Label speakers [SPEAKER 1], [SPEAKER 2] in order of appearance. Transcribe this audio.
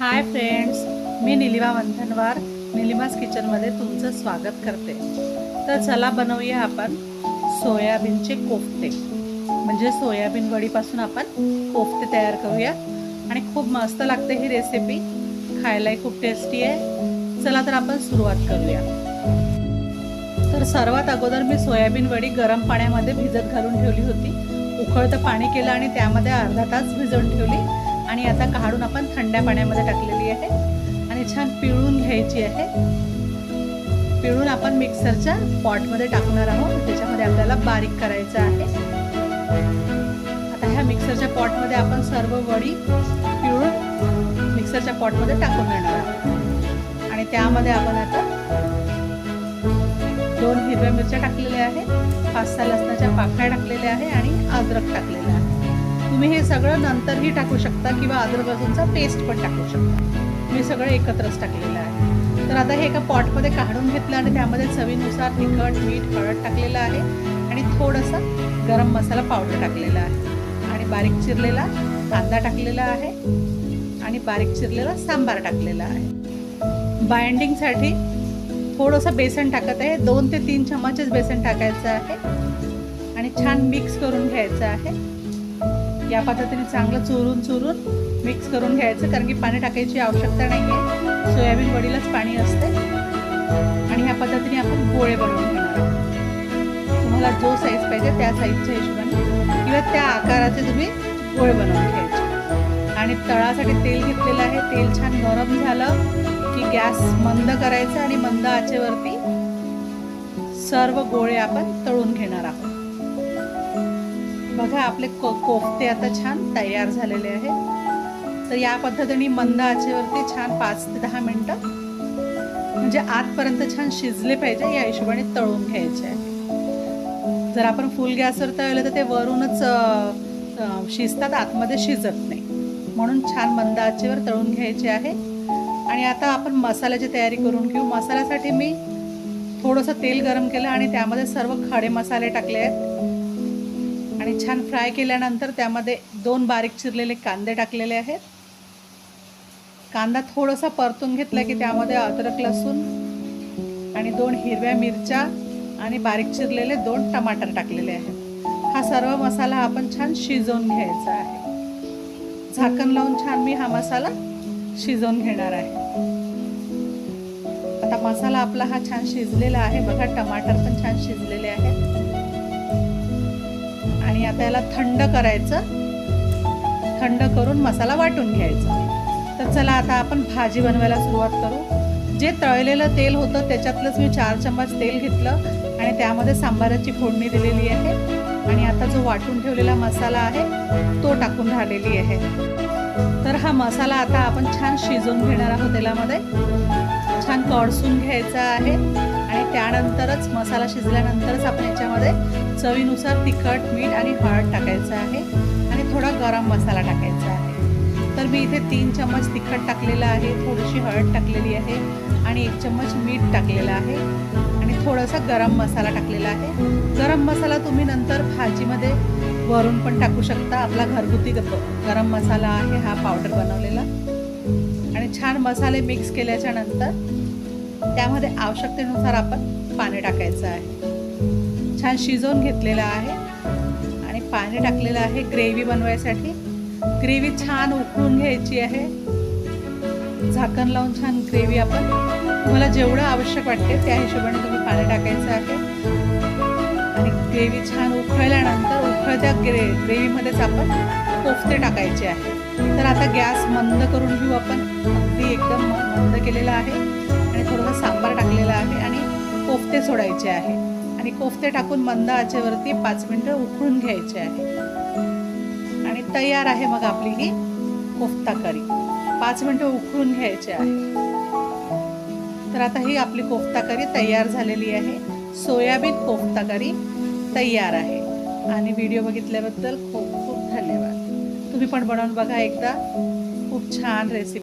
[SPEAKER 1] Hi friends मी निलिमा मंथनवार निलिमास किचनमध्ये तुमचं स्वागत करते. तर चला बनवूया आपण सोयाबीनचे कोफ्ते. म्हणजे सोयाबीन वडीपासून आपण कोफ्ते तयार करूया. आणि खूप मस्त लागते ही रेसिपी खायलाही खूप टेस्टी आहे. चला तर आपण सुरुवात करूया. तर सर्वात अगोदर मी सोयाबीन वडी गरम पाण्यामध्ये भिजत घालून ठेवली होती. उकळतं पाणी केलं आणि त्यामध्ये अर्धा तास भिजवून ठेवली. आणि आता काढून आपण थंड्या पाण्यामध्ये टाकलेली आहे. आणि छान पिळून घ्यायची आहे. पिळून आपण मिक्सरच्या पॉटमध्ये टाकणार आहोत. त्याच्यामध्ये आपल्याला बारीक करायचं आहे. आता ह्या मिक्सरच्या पॉटमध्ये आपण सर्व वडी पिळून मिक्सरच्या पॉटमध्ये टाकून देणार आहोत. आणि त्यामध्ये आपण आता दोन हिरव्या मिरच्या टाकलेल्या आहेत. पाच सहा लसणाच्या पाकळ्या टाकलेल्या आहे आणि अद्रक टाकलेलं आहे. तुम्ही हे सगळं नंतरही टाकू शकता किंवा अद्रक पेस्ट पण टाकू शकता. मी सगळं एकत्रच टाकलेलं आहे. तर आता हे एका पॉटमध्ये काढून घेतलं आणि त्यामध्ये चवीनुसार तिखट मीठ हळद टाकलेलं आहे आणि थोडंसं गरम मसाला पावडर टाकलेला आहे. आणि बारीक चिरलेला कांदा टाकलेला आहे आणि बारीक चिरलेला सांबार टाकलेला आहे. बाइंडिंगसाठी थोडंसं बेसन टाकत आहे. दोन ते तीन चम्मचच बेसन टाकायचं आहे आणि छान मिक्स करून घ्यायचं आहे. या पद्धतीने चांगलं चोरून चोरून मिक्स करून घ्यायचं कारण की पाणी टाकायची आवश्यकता नाही आहे सोयाबीन वडीलाच पाणी असते. आणि ह्या पद्धतीने आपण गोळे बनवून घेणार आहोत. तुम्हाला जो साईज पाहिजे त्या साईजच्या हिशोबाने किंवा त्या आकाराचे तुम्ही गोळे बनवून घ्यायचे. आणि तळासाठी तेल घेतलेलं आहे. तेल छान गरम झालं की गॅस मंद करायचा आणि मंद आचेवरती सर्व गोळे आपण तळून घेणार आहोत. बघा आपले को कोफ्ते आता छान तयार झालेले आहेत. तर या पद्धतीने मंद आचेवरती छान पाच ते दहा मिनटं म्हणजे आतपर्यंत छान शिजले पाहिजे या हिशोबाने तळून घ्यायचे आहे. जर आपण फुल गॅसवर तळलं तर ते वरूनच शिजतात आतमध्ये शिजत नाही. म्हणून छान मंद आचेवर तळून घ्यायचे आहे. आणि आता आपण मसाल्याची तयारी करून घेऊ. मसाल्यासाठी मी थोडंसं तेल गरम केलं आणि त्यामध्ये सर्व खडे मसाले टाकले आहेत. आणि छान फ्राय केल्यानंतर त्यामध्ये दोन बारीक चिरलेले कांदे टाकलेले आहेत. कांदा थोडासा परतून घेतला की त्यामध्ये अद्रक लसूण आणि दोन हिरव्या मिरच्या आणि बारीक चिरलेले दोन टमाटर टाकलेले आहेत. हा सर्व मसाला आपण छान शिजवून घ्यायचा आहे. झाकण लावून छान मी हा मसाला शिजवून घेणार आहे. आता मसाला आपला हा छान शिजलेला आहे. बघा टमाटर पण छान शिजलेले आहेत. आणि आता याला थंड करायचं. थंड करून मसाला वाटून घ्यायचा. तर चला आता आपण भाजी बनवायला सुरुवात करू. जे तळलेलं तेल होतं त्याच्यातलंच मी चार चम्मच तेल घेतलं आणि त्यामध्ये सांबाराची फोडणी दिलेली आहे. आणि आता जो वाटून ठेवलेला मसाला आहे तो टाकून राहिलेली आहे. तर हा मसाला आता आपण छान शिजवून घेणार आहोत तेलामध्ये. छान कडसून घ्यायचा आहे. आणि त्यानंतरच मसाला शिजल्यानंतरच आपण याच्यामध्ये चवीनुसार तिखट मीठ आणि हळद टाकायचं आहे आणि थोडा गरम मसाला टाकायचा आहे. तर मी इथे तीन चम्मच तिखट टाकलेलं आहे थोडीशी हळद टाकलेली आहे आणि एक चम्मच मीठ टाकलेलं आहे आणि थोडासा गरम मसाला टाकलेला आहे. गरम मसाला तुम्ही नंतर भाजीमध्ये वरून पण टाकू शकता. आपला घरगुती गरम मसाला आहे हा पावडर बनवलेला. आणि छान मसाले मिक्स केल्याच्यानंतर त्यामध्ये आवश्यकतेनुसार आपण पाणी टाकायचं आहे. छान शिजवून घेतलेलं आहे. आणि पाणी टाकलेलं आहे ग्रेव्ही बनवायसाठी. ग्रेव्ही छान उकळून घ्यायची आहे. झाकण लावून छान ग्रेव्ही आपण. तुम्हाला जेवढं आवश्यक वाटते त्या हिशोबाने तुम्ही पाणी टाकायचं आहे. आणि ग्रेव्ही छान उकळल्यानंतर उकळत्या ग्रे ग्रेव्हीमध्येच आपण कोफ्ते टाकायचे आहे. तर आता गॅस मंद करून घेऊ आपण. अगदी एकदम मंद केलेला आहे. आणि थोडंसं सांबार टाकलेला आहे. आणि कोफ्ते सोडायचे आहे. आणि कोफ्ते टाकून मंद आचेवरती पाच मिनटं उकळून घ्यायचे आहे. आणि तयार आहे मग आपली ही कोफ्ता करी. पाच मिनटं उकळून घ्यायचे आहे. तर आता ही आपली कोफ्ता करी तयार झालेली आहे. सोयाबीन कोफ्ता करी तयार आहे. आणि व्हिडिओ बघितल्याबद्दल खूप खूप धन्यवाद. तुम्ही पण बनवून बघा एकदा. खूप छान रेसिपी